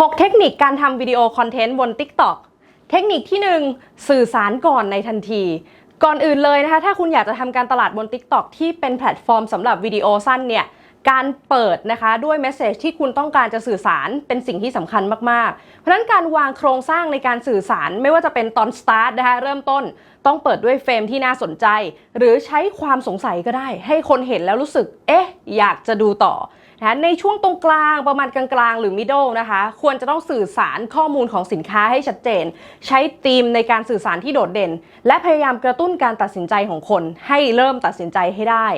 6 เทคนิคการทำวิดีโอคอนเทนต์บน TikTok เทคนิคที่ 1 สื่อสารก่อนในทันที ก่อนอื่นเลยนะคะ ถ้าคุณอยากจะทำการตลาดบน TikTok ที่เป็นแพลตฟอร์มสำหรับวิดีโอสั้นเนี่ย การเปิดนะคะด้วยเมสเซจที่คุณต้องการจะสื่อสารเป็นสิ่งที่สำคัญมาก ๆ เพราะฉะนั้นการวางโครงสร้างในการสื่อสารไม่ว่าจะเป็นตอนสตาร์ทนะคะเริ่มต้นต้องเปิดด้วยเฟรมที่น่าสนใจ หรือใช้ความสงสัยก็ได้ ให้คนเห็นแล้วรู้สึก เอ๊ะ อยากจะดูต่อ นะในช่วงตรงกลางประมาณกลางๆ หรือ middle นะคะ ควรจะต้องสื่อสารข้อมูลของสินค้าให้ชัดเจน ใช้ธีมในการสื่อสารที่โดดเด่น และพยายามกระตุ้นการตัดสินใจของคน ให้เริ่มตัดสินใจให้ได้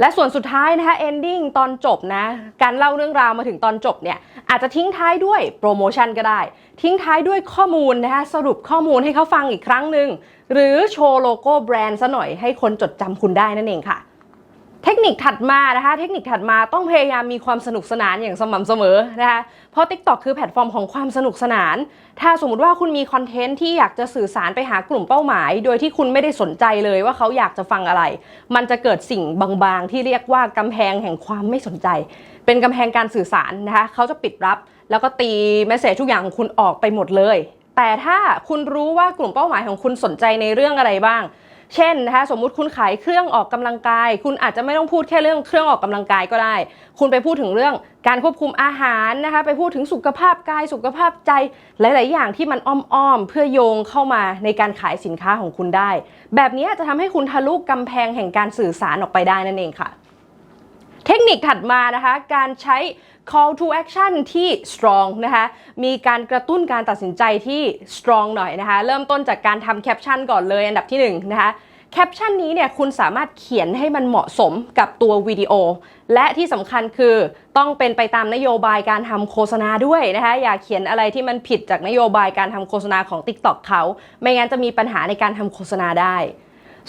และส่วนสุดท้ายนะคะ ending ตอนจบนะ การเล่าเรื่องราวมาถึงตอนจบเนี่ยอาจจะทิ้งท้ายด้วยโปรโมชั่นก็ได้ ทิ้งท้ายด้วยข้อมูลนะคะสรุปข้อมูลให้เขาฟังอีกครั้งหนึ่งหรือโชว์โลโก้แบรนด์ซะหน่อยให้คนจดจำคุณได้นั่นเองค่ะ เทคนิคถัดมานะคะ เทคนิคถัดมาต้องพยายามมีความสนุกสนานอย่างสม่ำเสมอนะคะเพราะ TikTok คือแพลตฟอร์มของความสนุกสนาน ถ้าสมมติว่าคุณมีคอนเทนต์ที่อยากจะสื่อสารไปหากลุ่มเป้าหมาย โดยที่คุณไม่ได้สนใจเลยว่าเขาอยากจะฟังอะไร มันจะเกิดสิ่งบางๆ ที่เรียกว่ากำแพงแห่งความไม่สนใจ เป็นกำแพงการสื่อสารนะคะเขาจะปิดรับ แล้วก็ตีเมสเซจทุกอย่างของคุณออกไปหมดเลย แต่ถ้าคุณรู้ว่ากลุ่มเป้าหมายของคุณสนใจในเรื่องอะไรบ้าง เช่นนะคะสมมุติคุณขายเครื่องออกกำลังกาย คุณอาจจะไม่ต้องพูดแค่เรื่องเครื่องออกกำลังกายก็ได้ คุณไปพูดถึงเรื่องการควบคุมอาหารนะคะไปพูดถึงสุขภาพกายสุขภาพใจหลาย ๆ อย่างที่มันอ้อม ๆ เพื่อโยงเข้ามาในการขายสินค้าของคุณได้ แบบนี้จะทำให้คุณทะลุกำแพงแห่งการสื่อสารออกไปได้นั่นเองค่ะ นิคถัดมานะคะ การใช้ call to action ที่ strong นะคะ มีการกระตุ้นการตัดสินใจที่ strong หน่อยนะคะ เริ่มต้นจากการทำแคปชั่นก่อนเลยอันดับที่1นะคะแคปชั่นนี้เนี่ยคุณสามารถเขียนให้มันเหมาะสมกับตัววิดีโอ และที่สำคัญคือต้องเป็นไปตามนโยบายการทำโฆษณาด้วยนะคะอย่าเขียนอะไรที่มันผิดจากนโยบายการทำโฆษณาของ TikTok เขา ไม่งั้นจะมีปัญหาในการทำโฆษณาได้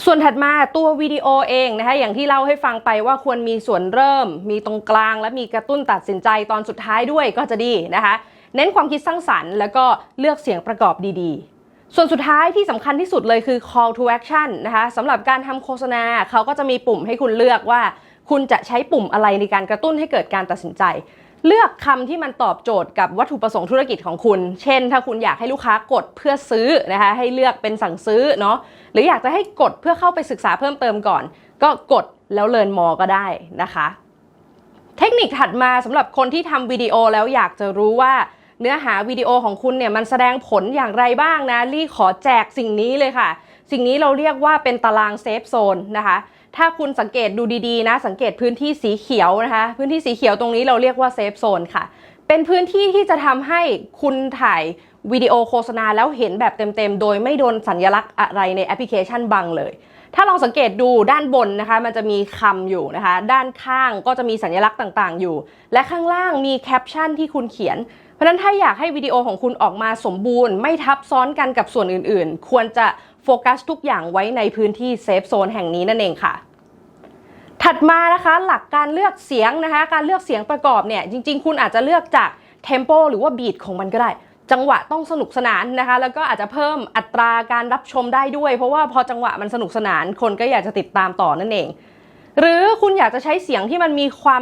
ส่วนถัดมาตัววิดีโอเองนะคะอย่างที่เล่าให้ฟังไปว่าควรมีส่วนเริ่ม มีตรงกลาง และมีกระตุ้นตัดสินใจตอนสุดท้ายด้วยก็จะดีนะคะ เน้นความคิดสร้างสรรค์ แล้วก็เลือกเสียงประกอบดีๆ ส่วนสุดท้ายที่สำคัญที่สุดเลยคือ call to action นะคะสำหรับการทำโฆษณาเขาก็จะมีปุ่มให้คุณเลือกว่า คุณจะใช้ปุ่มอะไรในการกระตุ้นให้เกิดการตัดสินใจ เลือกคำที่มันตอบโจทย์กับวัตถุประสงค์ธุรกิจของคุณ เช่น ถ้าคุณอยากให้ลูกค้ากดเพื่อซื้อนะคะ ให้เลือกเป็นสั่งซื้อเนาะ หรืออยากจะให้กดเพื่อเข้าไปศึกษาเพิ่มเติมก่อน ก็กดแล้วเลินมอก็ได้นะคะ เทคนิคถัดมาสำหรับคนที่ทำวิดีโอแล้วอยากจะรู้ว่าเนื้อหาวิดีโอของคุณเนี่ยมันแสดงผลอย่างไรบ้างนะลี่ขอแจกสิ่งนี้เลยค่ะ สิ่งนี้เราเรียกว่าเป็นตารางเซฟโซนนะคะ ถ้าคุณสังเกตดูดีๆนะ สังเกตพื้นที่สีเขียวนะคะ พื้นที่สีเขียวตรงนี้เราเรียกว่าเซฟโซนค่ะ เป็นพื้นที่ที่จะทำให้คุณถ่ายวิดีโอโฆษณาแล้วเห็นแบบเต็มๆ โดยไม่โดนสัญลักษณ์อะไรในแอปพลิเคชันบังเลย ถ้าลองสังเกตดูด้านบนนะคะ มันจะมีคำอยู่นะคะ ด้านข้างก็จะมีสัญลักษณ์ต่างๆ อยู่ และข้างล่างมีแคปชั่นที่คุณเขียน เพราะฉะนั้นถ้าอยากให้วิดีโอของคุณออกมาสมบูรณ์ ไม่ทับซ้อนกันกับส่วนอื่นๆ ควรจะ โฟกัสทุกอย่างไว้ในพื้นที่เซฟโซนแห่งนี้นั่นเองค่ะถัดมานะคะหลักการเลือกเสียงนะคะการเลือกเสียงประกอบเนี่ยจริง ๆ คุณอาจจะเลือกจากเทมโปหรือว่าบีทของมันก็ได้ จังหวะต้องสนุกสนานนะคะ แล้วก็อาจจะเพิ่มอัตราการรับชมได้ด้วย เพราะว่าพอจังหวะมันสนุกสนานคนก็อยากจะติดตามต่อนั่นเอง หรือคุณอยากจะใช้เสียงที่มันมีความ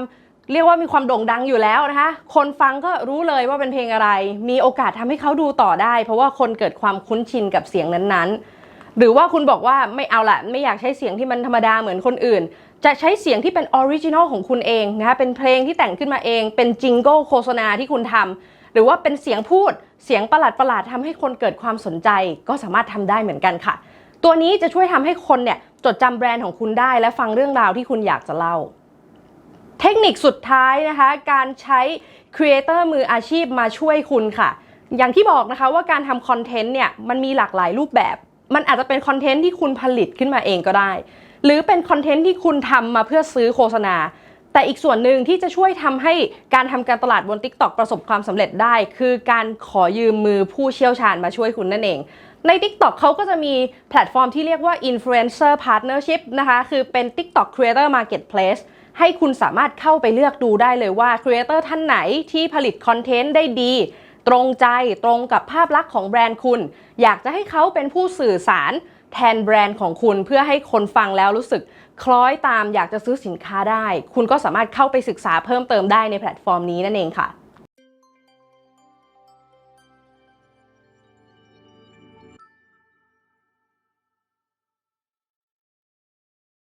เรียกว่ามีความโด่งดังอยู่แล้วนะคะ คนฟังก็รู้เลยว่าเป็นเพลงอะไร มีโอกาสทำให้เขาดูต่อได้ เพราะว่าคนเกิดความคุ้นชินกับเสียงนั้นๆ หรือว่าคุณบอกว่าไม่เอาละไม่อยากใช้เสียงที่มันธรรมดาเหมือนคนอื่น จะใช้เสียงที่เป็นออริจินอลของคุณเองนะคะเป็นเพลงที่แต่งขึ้นมาเอง เป็นจิงโก้โฆษณาที่คุณทำหรือว่าเป็นเสียงพูดเสียงประหลาดประหลาดทำให้คนเกิดความสนใจ ก็สามารถทำได้เหมือนกันค่ะ ตัวนี้จะช่วยทำให้คนเนี่ยจดจำแบรนด์ของคุณได้ และฟังเรื่องราวที่คุณอยากจะเล่า เทคนิคสุดท้ายนะคะการใช้ครีเอเตอร์มืออาชีพมาช่วยคุณค่ะอย่างที่บอกนะคะว่าการทำคอนเทนต์เนี่ยมันมีหลากหลายรูปแบบ มันอาจจะเป็นคอนเทนต์ที่คุณผลิตขึ้นมาเองก็ได้ หรือเป็นคอนเทนต์ที่คุณทำมาเพื่อซื้อโฆษณา แต่อีกส่วนหนึ่งที่จะช่วยทำให้การทำการตลาดบน TikTok ประสบความสำเร็จได้ คือการขอยืมมือผู้เชี่ยวชาญมาช่วยคุณนั่นเองใน TikTok เขาก็จะมีแพลตฟอร์มที่เรียกว่า Influencer Partnership นะคะ คือเป็น TikTok Creator Marketplace ให้คุณสามารถเข้าไปเลือกดูได้เลยว่าครีเอเตอร์ท่านไหนที่ผลิตคอนเทนต์ได้ดี ตรงใจตรงกับภาพลักษณ์ของแบรนด์คุณ อยากจะให้เขาเป็นผู้สื่อสารแทนแบรนด์ของคุณเพื่อให้คนฟังแล้วรู้สึกคล้อยตามอยากจะซื้อสินค้าได้ คุณก็สามารถเข้าไปศึกษาเพิ่มเติมได้ในแพลตฟอร์มนี้นั่นเองค่ะ